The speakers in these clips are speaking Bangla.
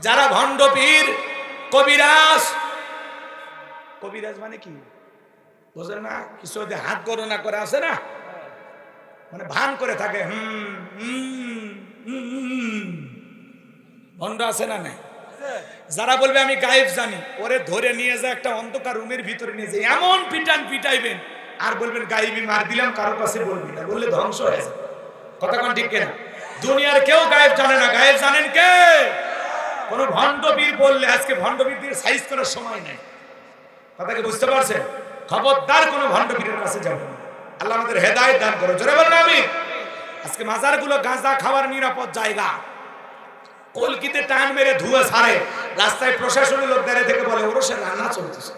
যারা ভণ্ডপীর কবিরাজ। কবিরাজ মানে কি? বোঝেন না? কিছু হাত গণনা করে আছে না? মানে ভান করে থাকে, হুম। ভণ্ড আছে না নাই? যারা বলবে, আমি গায়েব জানি। ওরে ধরে নিয়ে যায় একটা অন্ধকার রুমের ভিতরে নিয়ে যায় এমন পিটান পিটাইবেন, আর বলবেন, গায়েবি মার দিলাম, কারও কাছে বলবি না। বললে ধ্বংস হয়ে যাবে। কথা কোন ঠিক কেনা? দুনিয়ার কেউ গায়েব জানে না। গায়েব জানেন কে? কোন ভণ্ডবীর বললে আজকে ভণ্ডবীরদের সাইজ করার সময় নেই। কথা কি বুঝতে পারছেন? খবরদার কোন ভণ্ডবীরের কাছে যাব আল্লাহ আমাদের হেদায়েত দান করো। জোরে বলেন আমি আজকে মাজারগুলো গাঁজা খাওয়ার নিরাপদ জায়গা। কলকিতে টান মেরে ধুয়ে ছাড়ে। রাস্তায় প্রশাসনের লোক দাঁড়িয়ে থেকে বলে, ওরসে রান্না চলতেছে।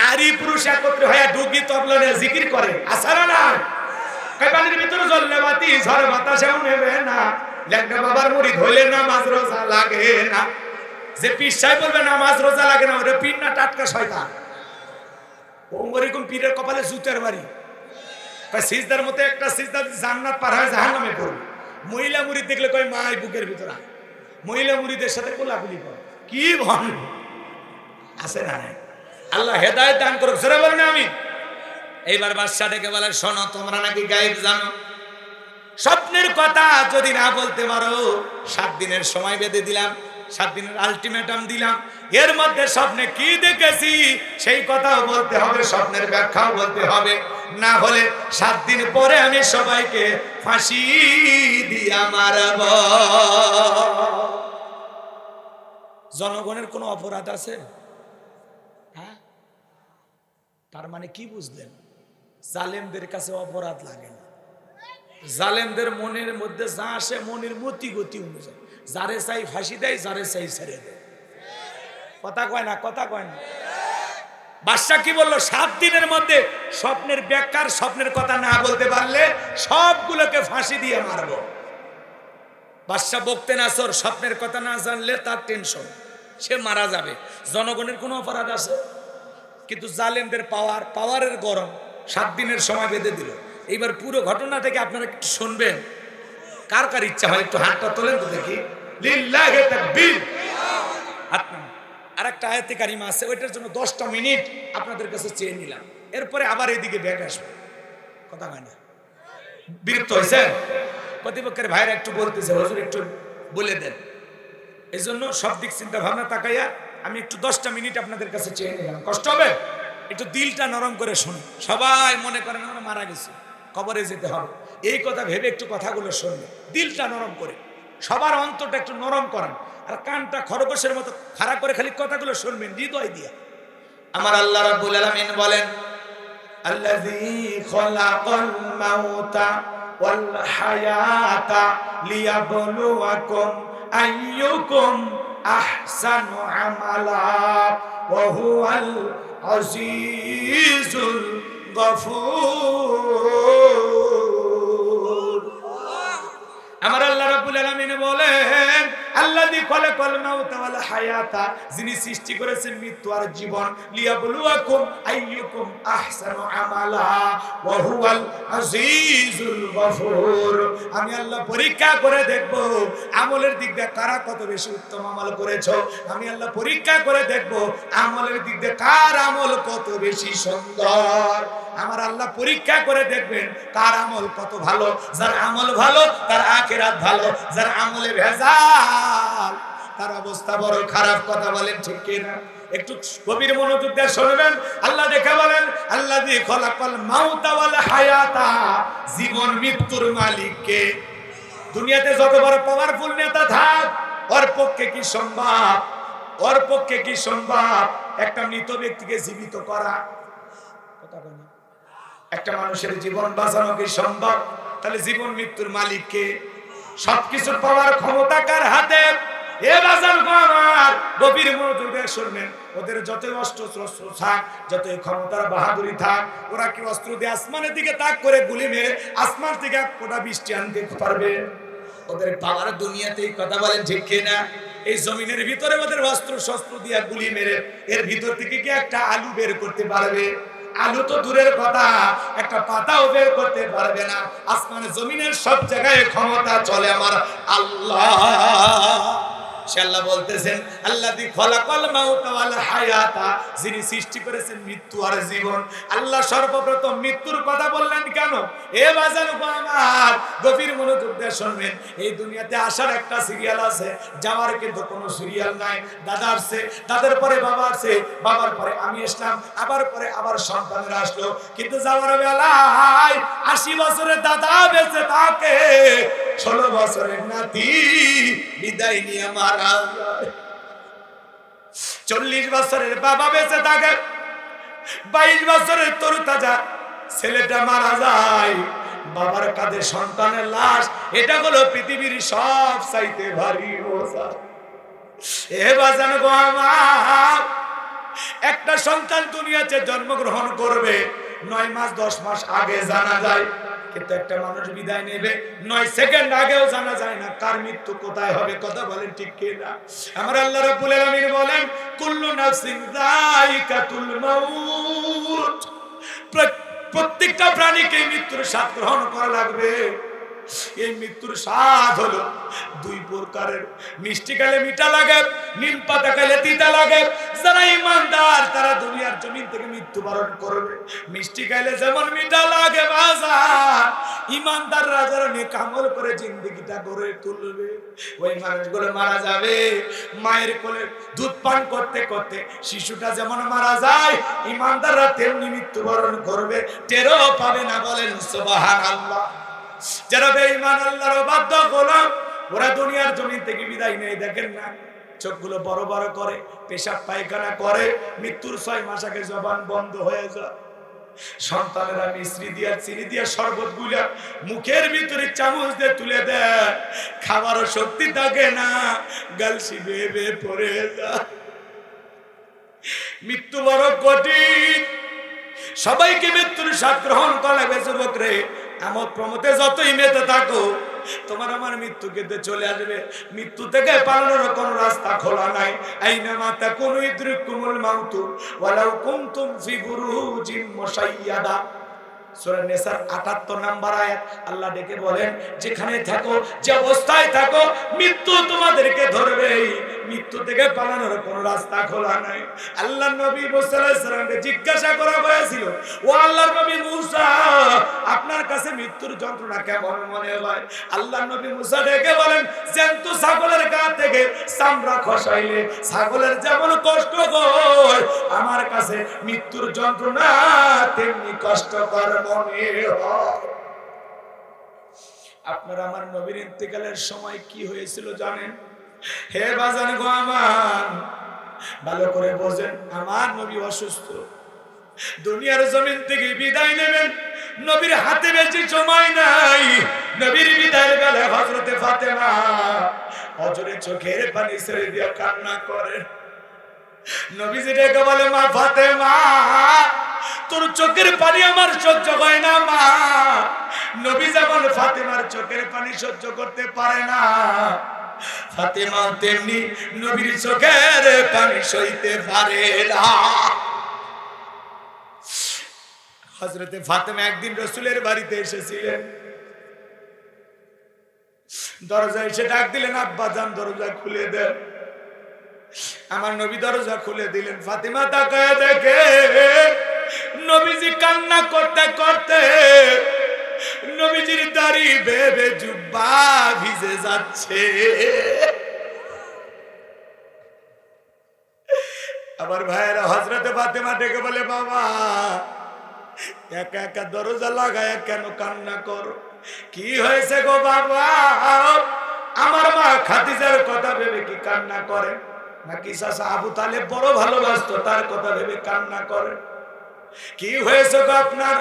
নারী পুরুষ একত্রে হয়ে ডুগি তবলা জিকির করে। আসারা না কই পানির ভিতরে জ্বললে বাতি, ঝড় বাতাসেও নেবে না। লেখনা বাবার মুড়ি ধইলে নামাজ রোজা লাগে না। যে পিসাই বলবে, নামাজ রোজা লাগে না। ওরে পীর না টাটকা শয়তান। ওরকম পীরের কপালে জুতের বাড়ি? সিজদার মতো একটা সিজদা জান্নাত পার হয় জাহান্নামে পড়বে। মহিলা মুড়ি দেখলে কয় মাই বুকের ভিতরে মহিলা মুড়িদের সাথে কোলাকুলি করে। কি ভন? আছে না? আল্লাহ হেদায়েত দান করুক। সেটা বলেন আমি এইবার বাদশা ডেকে বলে, শোনো, তোমরা নাকি গায়েব জানো? স্বপ্নের কথা যদি না বলতে পারো, সাত দিনের সময় বেঁধে দিলাম, সাত দিনের আলটিমেটাম দিলাম। এর মধ্যে স্বপ্নে কি দেখেছি, সেই কথাও বলতে হবে, স্বপ্নের ব্যাখ্যাও বলতে হবে। না হলে সাত দিন পরে আমি সবাইকে ফাঁসি দিয়া মারব। জনগণের কোনো অপরাধ আছে? হ্যাঁ? তার মানে কি বুঝলেন? জালেমদের কাছে অপরাধ লাগে না। জালেমদের মনের মধ্যে যা আসে, মনের মতি গতি অনুযায়ী। যারে চাই ফাঁসি দেয়, যারে চাই ছেড়ে দেয়। কথা কয় না, কথা কয় না। বাদশা কি বলল? সাত দিনের মধ্যে স্বপ্নের ব্যাখ্যার, স্বপ্নের কথা না বলতে পারলে সবগুলোকে ফাঁসি দিয়ে মারব। বাদশা বকতে নাসর স্বপ্নের কথা না জানলে তার টেনশন সে মারা যাবে। জনগণের কোনো অপরাধ আছে? কিন্তু জালেমদের পাওয়ার পাওয়ারের গরম সাত দিনের সময় বেঁধে দিল। এইবার পুরো ঘটনা থেকে আপনারা একটু শুনবেন। কার কার ইচ্ছা হয় একটু হাতটা তোলেন তো দেখি। আর একটা আয়াতে কারিমা আছে, ওইটার জন্য দশটা মিনিট আপনাদের কাছে চেয়ে নিলাম। এরপরে আবার এদিকে ব্যাগ আসবে। কথা হয় না? বিরক্ত হয়েছে প্রতিপক্ষের ভাইরা একটু বলতেছে, হজুর একটু বলে দেন। এই জন্য সব দিক চিন্তা ভাবনা তাকাইয়া আমি একটু দশটা মিনিট আপনাদের কাছে চেয়ে নিলাম। কষ্ট হবে? একটু দিলটা নরম করে শুন সবাই মনে করেন আমরা মারা গেছি। কবরে যেতে হবে। এই কথা ভেবে একটু কথাগুলো শুনলেন দিলটা নরম করে। সবার অন্তরটা একটু নরম করেন। আর কানটা খরগোশের মতো খাড়া করে খালি কথাগুলো শুনবেন, হৃদয় দিয়া। আমার আল্লাহ রাব্বুল আলামিন বলেন, আল্লাযী খলাকাল মাউতা ওয়াল হায়াতা লিয়াবলুয়াকুম আইয়ুকুম আহসানু আমালা ওয়া হুয়াল আজিজুল আমার আল্লাহ বলেন আল্লাহ দি কলে হায়াতা যিনি সৃষ্টি করেছেন মৃত্যু আর জীবন আইয়ুকুম আহসানু আমালা ওয়া হুয়াল আজিজুল গফুর। আমি আল্লাহ পরীক্ষা করে দেখব, আমলের দিক দিয়ে কারা কত বেশি উত্তম আমল করেছ। আমি আল্লাহ পরীক্ষা করে দেখব, আমলের দিক দিয়ে কার আমল কত বেশি সুন্দর। আমার আল্লাহ পরীক্ষা করে দেখবেন কার আমল কত ভালো, যার আমল ভালো, তার আখেরাত ভালো, যার আমলে ভেজাল, তার অবস্থা বড় খারাপ, কথা বলেন ঠিক কিনা? একটু গভীর মনোযোগ দিয়ে শুনবেন। আল্লাহ দেখে বলেন আল্লাহ দিয়ে খলাকল মাউতা ওয়াল হায়াতা জীবন মৃত্যুর মালিক কে দুনিয়াতে যত বড় পাওয়ারফুল নেতা থাক, ওর পক্ষে কি সম্ভব? ওর পক্ষে কি সম্ভব? একটা মৃত ব্যক্তিকে জীবিত করা। কথা একটা মানুষের জীবন বাঁচানো কি সম্ভব? তাহলে জীবন মৃত্যুর মালিককে সবকিছুর পাওয়ার ক্ষমতা কার হাতে? এ বাজান গো আমার, গভীর মনোযোগে শুনবেন। ওদের যতই অস্ত্র শস্ত্র থাক, যতই ক্ষমতার বাহাদুরি থাক, ওরা কি অস্ত্র দিয়ে আসমানের দিকে তাক করে গুলি মেরে আসমান থেকে এক ফোঁটা বৃষ্টি আনতে পারবে? ওদের পাওয়ার দুনিয়াতেই কথা বলেন ঠিক কিনা এই জমিনের ভিতরে ওদের অস্ত্র শস্ত্র দিয়ে গুলি মেরে, এর ভিতর থেকে কি একটা আলু বের করতে পারবে? আলু তো দূরের কথা, একটা পাতাও বের করতে পারবে না। আসমানে জমিনের সব জায়গায় ক্ষমতা চলে আমার আল্লাহ। সে আল্লাহ বলতেছেন আল্লাহ দি মাউতা ওয়াল হায়াতা যিনি সৃষ্টি করেছেন মৃত্যু আর জীবন। আল্লাহ সর্বপ্রথম মৃত্যুর কথা বললেন কেন? এ আমার গভীর মনোযোগ দিয়ে শুনবেন। এই দুনিয়াতে আসার একটা সিরিয়াল আছে, যাওয়ার কিন্তু কোনো সিরিয়াল নাই। দাদা আসছে, দাদার পরে বাবা আসছে, বাবার পরে আমি আসলাম, আবার পরে আবার সন্তানের আসলো। কিন্তু যাওয়ার আশি বছরের দাদা বেঁচে বছরের নাতি, বিদায় নিয়ে মারা। চল্লিশ বছরের বাবা বেঁচে থাকে, বাইশ বছরের তরু তাজা ছেলেটা মারা যায়। বাবার কাঁধে সন্তানের লাশ, এটা হলো পৃথিবীর সব চাইতে ভারী বোঝা এ বাজান গো আমার, একটা সন্তান দুনিয়াতে জন্মগ্রহণ করবে, নয় মাস দশ মাস আগে জানা যায়। কিন্তু একটা মানুষ বিদায় নেবে। নয় সেকেন্ড আগেও জানা যায় না কার মৃত্যু কোথায় হবে, কথা বলেন ঠিক কে না আমার আল্লাহ রাব্বুল আলামিন বলেন, কুল্লু নাফসিন যায়িকাতুল মাউত। প্র- প্রত্যেকটা প্রাণীকে মৃত্যুর স্বাদ গ্রহণ করা লাগবে। এই মৃত্যুর স্বাদ হলো দুই প্রকারের। মিষ্টি খেলে মিঠা লাগে, নিম পাতা খেলে তিতা লাগে। যারা ইমানদার, তারা দুনিয়ার জমিন থেকে মৃত্যুবরণ করবে। মিষ্টি খাইলে যেমন মিঠা লাগে বাজার ইমানদার রাজারা নিয়ে কামল করে, জিন্দগিটা গড়ে তুলবে। ওই মানুষগুলো মারা যাবে। মায়ের কোলে দুধ পান করতে করতে শিশুটা যেমন মারা যায়, ইমানদাররা তেমনি মৃত্যুবরণ করবে। টেরও পাবে না বলেন সুবহান আল্লাহ যারা বেঈমান, আল্লাহর বাধ্য গোলাম, ওরা দুনিয়ার জমিন থেকে বিদায় নেই দেখেন না, চোখগুলো বড় বড় করে, পেশাব পায়খানা করে, মৃত্যুর ছয় মাস আগে জবান বন্ধ হয়ে যায়। সন্তানেরা মিশ্রি দিয়া, চিনি দিয়া শরবতগুলা মুখের ভিতরে চামচ দিয়ে তুলে দেয়। খাবারও শক্তি থাকে না, গালসি বেয়ে পড়ে যায়। মৃত্যু বড় কঠিন। সবাইকে মৃত্যুর স্বাদ গ্রহণ করা যুবক রে আমোদ প্রমোদে যতই মেতে থাকো তোমার আমার মৃত্যু কিন্তু চলে আসবে। মৃত্যু থেকে পালানোর কোন রাস্তা খোলা নাই। আইনা মাতা কোন ইদ্রিকুমুল মাউতু, ওয়ালাউ কুনতুম ফি বুরুজিম মুশাইয়াদা। সূরা নিসার 78 নাম্বার আয়াত, আল্লাহ ডেকে বলেন, যেখানে থাকো, যে অবস্থায় থাকো, মৃত্যু তোমাদেরকে ধরবেই। মৃত্যু থেকে পালানোর কোনো রাস্তা খোলা নাই। আল্লাহ নবী মুসা জিজ্ঞাসা করা হয়েছিল, ও আল্লাহর নবী মুসা, আপনার কাছে মৃত্যুর যন্ত্রণা কেমন মনে হয়? আল্লাহ নবী মুসা ডেকে বলেন জ্যান্ত ছাগলের গা থেকে চামড়া খসাইলে ছাগলের যেমন কষ্ট হয়, আমার কাছে মৃত্যুর যন্ত্রণা তেমনি কষ্টকর মনে হয়। আপনার আমার নবীর ইন্তেকালের সময় কি হয়েছিল জানেন? হে বাজান গো আমার, ভালো করে বোঝেন, আমার নবী অসুস্থ। দুনিয়ার জমিন থেকে বিদায় নেবেন, নবীর হাতে বেশি সময় নাই, নবীর বিদায়ের বেলা হজরতে ফাতেমা হজরে চোখের পানি ছেড়ে দিয়ে কান্না করে। নবীজি ডেকে বলে মা ফাতেমা, তোর চোখের পানি আমার সহ্য হয় না মা। নবী যেমন ফাতেমার চোখের পানি সহ্য করতে পারে না ফাতেমা তেমনি নবীর চোখের পানি সইতে পারে না। হজরতে ফাতেমা একদিন রসুলের বাড়িতে এসেছিলেন। দরজা এসে ডাক দিলেন, আব্বা যান, দরজা খুলে দেন। আমার নবী দরজা খুলে দিলেন। ফাতিমা তাকায় দেখে নবীজি কান্না করতে করতে নবীজির দাড়ি বেবে জুব্বা ভিজে যাচ্ছে। আবার ভাইয়েরা হজরতে ফাতেমা ডেকে বলে, বাবা, একা একা দরজা লাগায় কেন কান্না করো? কি হয়েছে গো বাবা? আমার মা খাদিজার কথা ভেবে কি কান্না করে? নাকি চাষা আবু তালে বড় ভালোবাসতো, তার কথা ভেবে কান্না করে? কি হয়েছে গো আপনার?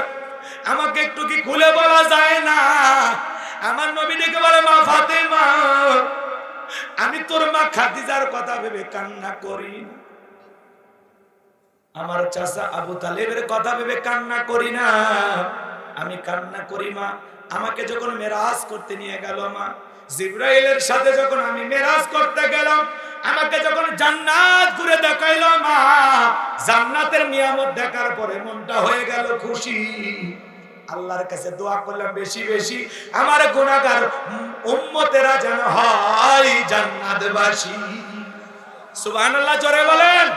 আমাকে একটু কি খুলে বলা যায় না? আমার নবী ডেকে বলে, মা ফাতেমা, আমি তোর মা খাদিজার কথা ভেবে কান্না করি আমার চাচা আবু তালেবের কথা ভেবে কান্না করি না। আমি কান্না করি মা। আমাকে যখন মেরাজ করতে নিয়ে গেল মা, জিব্রাইলের সাথে যখন আমি মেরাজ করতে গেলাম, আমাকে যখন জান্নাত ঘুরে দেখাইলো মা, জান্নাতের নিয়ামত দেখার পরে মনটা হয়ে গেল খুশি। আল্লাহর কাছে দোয়া করলাম বেশি বেশি। আমার গুণাগার উম্মতেরা যেন হয় জান্নাতবাসী। সুবহানাল্লাহ জোরে বলেন।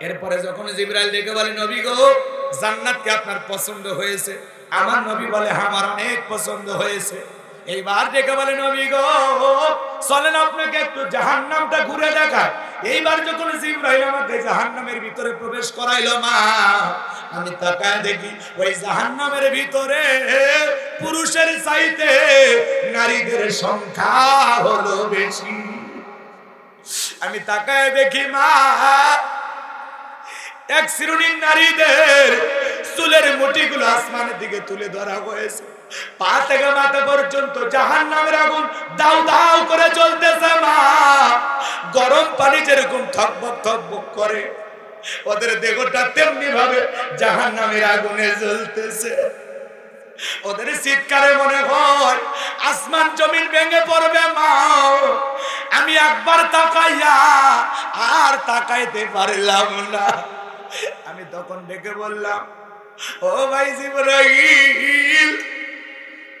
এরপরে যখন জিব্রাইল ডেকে বলে নবী গো জান্নাতকে আপনার পছন্দ হয়েছে? আমার নবী বলে "হ্যাঁ, আমার অনেক পছন্দ হয়েছে। এইবার ডেকে বলে নবী গো চলেন আপনাকে একটু জাহান্নামটা ঘুরে দেখায় এইবার যখন জিব্রাইল আমাকে জাহান্নামের ভিতরে প্রবেশ করাইলো মা, আমি তাকায় দেখি ওই জাহান্নামের ভিতরে পুরুষের চাইতে নারীদের সংখ্যা হলো বেশি। আমি তাকায় দেখি মা, এক শ্রেণির নারীদের চুলের মুঠিগুলো আসমানের দিকে তুলে ধরা হয়েছে। পা থেকে মাথা পর্যন্ত জাহান নামের আগুন দাউ দাউ করে চলতেছে মা। গরম পানি যেরকম থকবক থকবক করে, ওদের দেহটা তেমনি ভাবে জাহান নামের আগুনে জ্বলতেছে। ওদের মনে হয়, আসমান জমিন ভেঙে পড়বে, মা। আমি একবার তাকাইয়া আর তাকাইতে পারলাম না। আমি তখন ডেকে বললাম, ও ভাই জিব্রাইল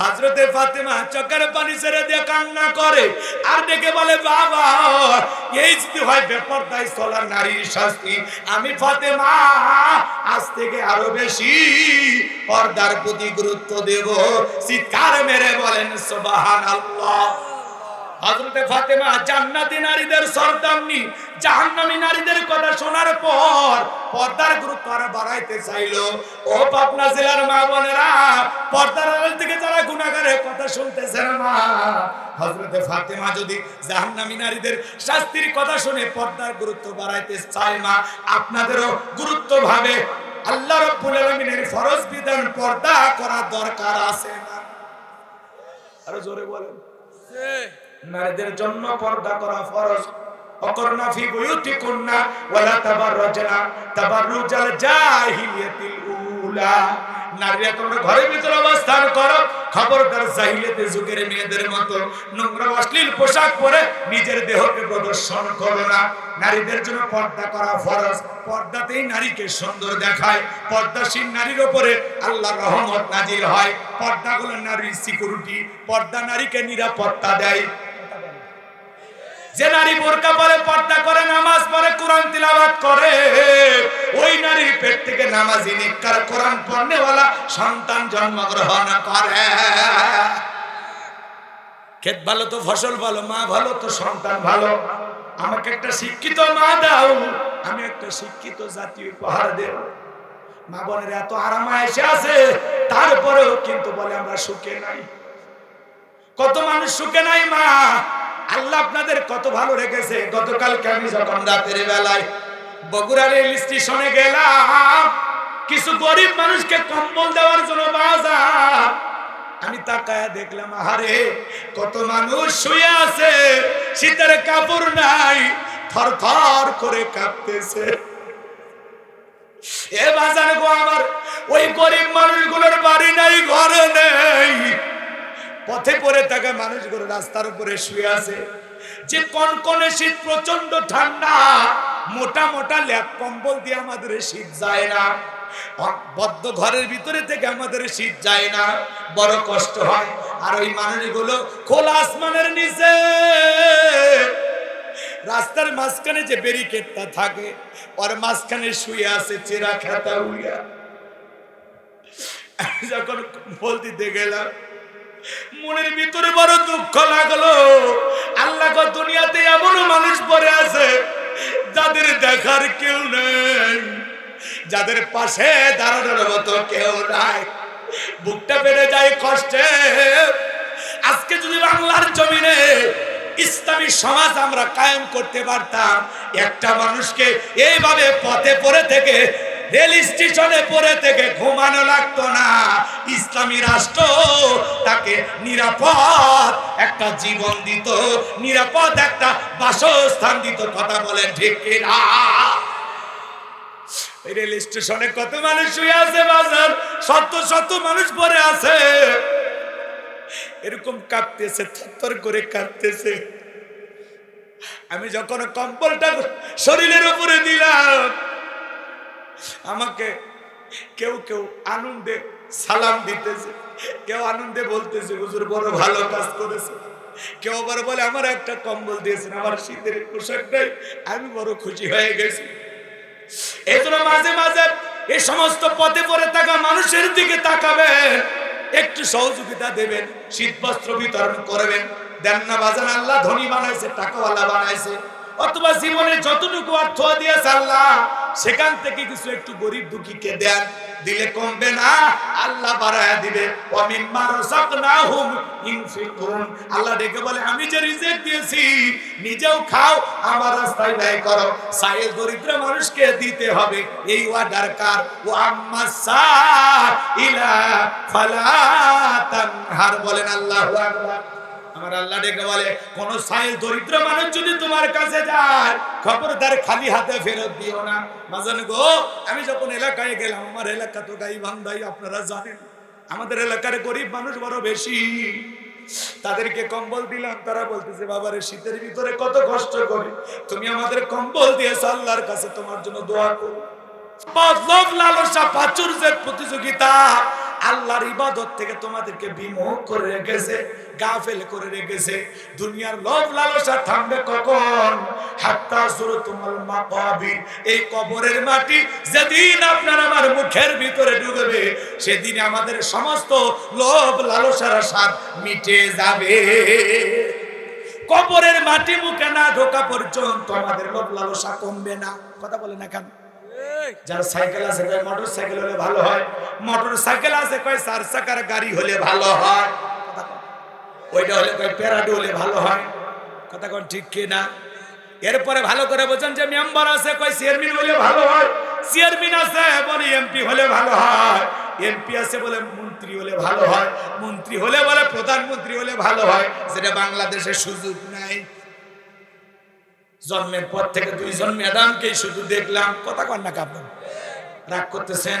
হাজরতে ফাতেমা চোখের পানি ছেড়ে দিয়ে কান্না করে আর ডেকে বলে, বাবা, এই যদি হয় বেপরদায় চলার নারীর শাস্তি। আমি ফাতেমা, আজ থেকে আরও বেশি পর্দার প্রতি গুরুত্ব দেব। চিৎকার মেরে বলেন সুবাহান আল্লাহ হযরতে ফাতেমা জান্নাতি নারীদের সরদামনি জাহান্নামী নারীদের কথা শোনার পর পর্দার গুরুত্ব আরও বাড়াইতে চাইলো। ও পাবনা জেলার মা বোনেরা, পর্দার আড়াল থেকে যারা গুনাহগারের কথা শুনতেছেন মা হযরতে ফাতেমা যদি জাহান্নামী নারীদের শাস্তির কথা শুনে পর্দার গুরুত্ব বাড়াইতে চায় মা আপনাদেরও গুরুত্ব ভাবে আল্লাহ রাব্বুল আলামিনের ফরজ বিধান পর্দা করা দরকার আছে না? আরও জোরে বলেন। নারীদের জন্য পর্দা করা ফরজ। অকরনা ফি বুয়ুতিকুন্না ওয়ালা তাবাররাজনা। তাবাররুজাল জাহিলিয়াতিল উলা। নারীরা তোমরা ঘরের ভিতরে অবস্থান করো খবরদার জাহিলিয়াতের যুগের মেয়েদের মতো নোংরা অশ্লীল পোশাক পরে নিজের দেহকে প্রদর্শন করো না। নারীদের জন্য পর্দা করা ফরজ। পর্দাতেই নারীকে সুন্দর দেখায়। পর্দাসীন নারীর উপরে আল্লাহর রহমত নাজিল হয়। পর্দাগুলো নারীর সিকিউরিটি পর্দা নারীকে নিরাপত্তা দেয়। যে নারী বোরকা পরে পর্দা করে, নামাজ পড়ে, কোরআন তিলাওয়াত করে, ওই নারীর পেট থেকে নামাজি নিকার কোরআন পড়নেওয়ালা সন্তান জন্মগ্রহণ করে। ক্ষেত ভালো তো, ফসল ভালো, মা ভালো তো, সন্তান ভালো। আমাকে একটা শিক্ষিত মা দাও, আমি একটা শিক্ষিত জাতি উপহার দেব। মা বোনের এত আরাম এসে আছে, তারপরেও কিন্তু বলে আমরা সুখে নাই। কত মানুষ সুখে নাই, মা? আল্লাহ আপনাদের কত ভালো রেখেছে। গতকালকে আমি যখন রাতের বেলায় বগুড়া রেল স্টেশনে গেলাম, কিছু গরিব মানুষকে কম্বল দেওয়ার জন্য বাজার। আমি তাকায় দেখলাম, আহারে, কত মানুষ শুয়ে আছে, শীতের কাপড় নাই থর থর করে কাঁপতেছে। এ বাজার গো আমার, ওই গরিব মানুষগুলোর বাড়ি নাই, ঘর নেই। পথে পড়ে থাকা মানুষগুলো রাস্তার উপরে শুয়ে আছে। যে কনকনে শীত প্রচণ্ড ঠান্ডা, মোটা মোটা ল্যাপ কম্বল দিয়ে আমাদের শীত যায় না। বদ্ধ ঘরের ভিতরে থেকে আমাদের শীত যায় না। বড় কষ্ট হয়। আর ওই মানুষগুলো খোলা আসমানের নিচে। রাস্তার মাঝখানে যে ব্যারিকেডটা থাকে, ওর মাঝখানে শুয়ে আছে চেরা খেতা আমি যখন বলতে গেলাম মনের ভিতরে বড় দুঃখ লাগল। আল্লাহ দুনিয়াতে এমন মানুষ পড়ে আছে যাদের দেখার কেউ নেই, যাদের পাশে দাঁড়ানোর মতো কেউ নাই। বুকটা বেড়ে যায় কষ্টে। আজকে যদি বাংলার জমিনে ইসলামী সমাজ আমরা কায়েম করতে পারতাম, একটা মানুষকে এইভাবে পথে পড়ে থেকে রেল স্টেশনে পড়ে থেকে ঘুমানো লাগতো না। ইসলামী রাষ্ট্র তাকে নিরাপদ একটা জীবন দিত, নিরাপদ একটা বাসস্থান দিত, কথা বলেন ঠিক এই রেল স্টেশনে কত মানুষ শুয়ে আছে বাজার? শত শত মানুষ পরে আছে। এরকম কাঁপতেছে থর করে কাঁপতেছে আমি যখন কম্বলটা শরীরের উপরে দিলাম আমাকে কেউ কেউ আনন্দে সালাম দিতেছে। কেউ আনন্দে বলতেছে, হুজুর বড় ভালো কাজ করেছে। কেউ আবার বলে, আমার একটা কম্বল দিয়েছেন, আমার শীতের পোশাকটাই আমি বড় খুশি হয়ে গেছি। এই জন্য মাঝে মাঝে এই সমস্ত পথে পড়ে থাকা মানুষের দিকে তাকাবেন একটু সহযোগিতা দেবেন শীত বস্ত্র বিতরণ করবেন। দেন না বাজান, আল্লাহ ধনী বানাইছে, টাকাওয়ালা বানাইছে। অথবা জীবনে যতটুকু অর্থ দিয়েছে আল্লাহ, সেখান থেকে কিছু একটু গরিব দুঃখীকে দেন, দিলে কমবে না। আল্লাহ বাড়ায় দিবে। আল্লাহ ডেকে বলে, আমি যে রিজিক দিয়েছি, নিজেও খাও, আমার রাস্তায় ব্যয় করো। দরিদ্র মানুষকে দিতে হবে। এই ওয়ার্ডার কার? ও আম্মা ইলা ফালা বলেন আল্লাহু আকবার। আমার আল্লাহ ডেকে বলে, কোন সাইল দরিদ্র মানুষ যদি তোমার কাছে যায়, খবরদার খালি হাতে ফেরত দিও না। মাজান গো, আমি যখন এলাকায় গেলাম, আমার এলাকা তো গাই বান্ধাই আপনারা জানেন। আমাদের এলাকার গরিব মানুষ বড় বেশি। তাদেরকে কম্বল দিলাম, তারা বলতেছে, বাবারে, শীতের ভিতরে কত কষ্ট করে। তুমি আমাদের কম্বল দিয়েছ, আল্লাহর কাছে তোমার জন্য দোয়া করো। লালসা প্রাচুর্যের প্রতিযোগিতা আল্লাহর ইবাদত থেকে তোমাদেরকে বিমুখ করে রেখেছে, গাফেল করে রেখেছে। দুনিয়ার লোভ লালসা থামবে কখন? হাত্তা সুরতুমাল মাকাবির। এই কবরের মাটি যেদিন আপনার আমার মুখের ভিতরে ঢুকবে, সেদিন আমাদের সমস্ত লোভ লালসার স্বাদ মিটে যাবে। কবরের মাটি মুখে না ঢোকা পর্যন্ত আমাদের লোভ লালসা কমবে না। কথা বলে না কেন? যার সাইকেল আছে কয়, মোটর সাইকেল হলে ভালো হয়? মোটর সাইকেল আছে কয়, চার চাকার গাড়ি হলে ভালো হয়। ওইটা হলে কয়, প্যারাডো হলে ভালো হয়? কথা কোন ঠিক কি না? এরপরে ভালো করে বোঝেন যে মেম্বার আছে কয়, চেয়ারম্যান হলে ভালো হয়। চেয়ারম্যান আছে, বলে এমপি হলে ভালো হয়। এমপি আছে বলে মন্ত্রী হলে ভালো হয়। মন্ত্রী হলে বলে প্রধানমন্ত্রী হলে ভালো হয়। যেটা বাংলাদেশে সুযোগ নাই। জন্মের পর থেকে দুইজন ম্যাডামকে শুধু দেখলাম, কথা কন না কাপড় রাগ করতেছেন?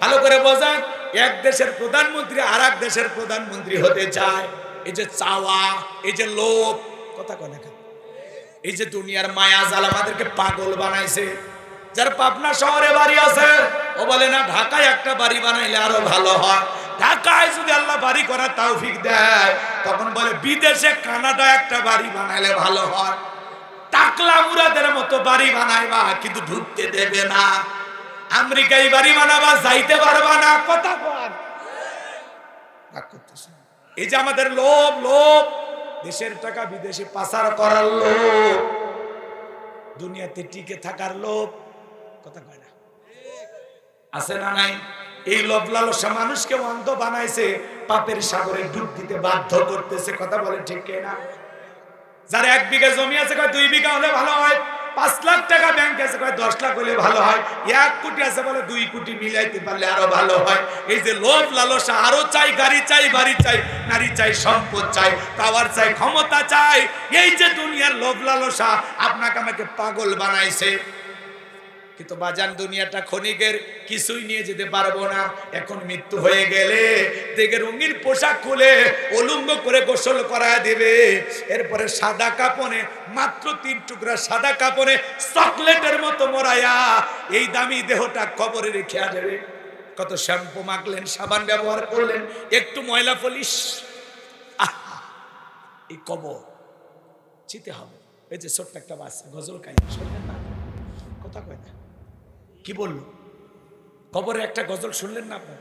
ভালো করে বোঝান, এক দেশের প্রধানমন্ত্রী আর এক দেশের প্রধানমন্ত্রী হতে চায়। এই যে চাওয়া, এই যে লোভ, কথা কন না এই যে দুনিয়ার মায়া জাল আমাদেরকে পাগল বানাইছে। যার পাবনা শহরে বাড়ি আছে, ও বলে, না, ঢাকায় একটা বাড়ি বানাইলে আরও ভালো হয়। ঢাকায় যদি আল্লাহ বাড়ি করার তৌফিক দেয়, তখন বলে, বিদেশে কানাডা একটা বাড়ি বানাইলে ভালো হয়। টাকলা মুরাদের মতো বাড়ি বানাইবা, কিন্তু ঢুকতে দেবে না। আমেরিকায় বাড়ি বানাবা, যাইতে পারবা না। কথা করতেছে। এই যে আমাদের লোভ লোভ, দেশের টাকা বিদেশে পাচার করার লোভ, দুনিয়াতে টিকে থাকার লোভ, কথা কয় না? আছে না নাই? এই লোভ লালসা মানুষকে অন্ধ বানাইছে, পাপের সাগরে ডুব দিতে বাধ্য করতেছে, কথা বলে ঠিক না যার এক বিঘা জমি আছে, কয় দুই বিঘা হলে ভালো হয়। পাঁচ লাখ টাকা ব্যাংক আছে, কয় দশ লাখ হলে ভালো হয়। এক কোটি আছে বলে দুই কোটি মিলাইতে পারলে আরও ভালো হয়। এই যে লোভ লালসা, আরও চাই, গাড়ি চাই, বাড়ি চাই, নারী চাই, সম্পদ চাই পাওয়ার চাই, ক্ষমতা চাই। এই যে দুনিয়ার লোভ লালসা, আপনাকে আমাকে পাগল বানাইছে। কিন্তু বাজান দুনিয়াটা ক্ষণিকের কিছুই নিয়ে যেতে পারব না। এখন মৃত্যু হয়ে গেলে দেখে রঙিন পোশাক খুলে অলুঙ্গ করে গোসল করায় দেবে। এরপরে সাদা কাপনে, মাত্র তিন টুকরা সাদা কাপনে চকলেটের মতো মরাইয়া এই দামি দেহটা কবরে রেখে দেবে। কত শ্যাম্পু মাখলেন, সাবান ব্যবহার করলেন, একটু ময়লা পলিশ। এই কবর চিতে হবে। এই যে ছোট্ট একটা বাচ্চা, গজল কাই শুনলেন না। কথা কয় না। কি বলল? কবরে একটা গজল শুনলেন না আপনার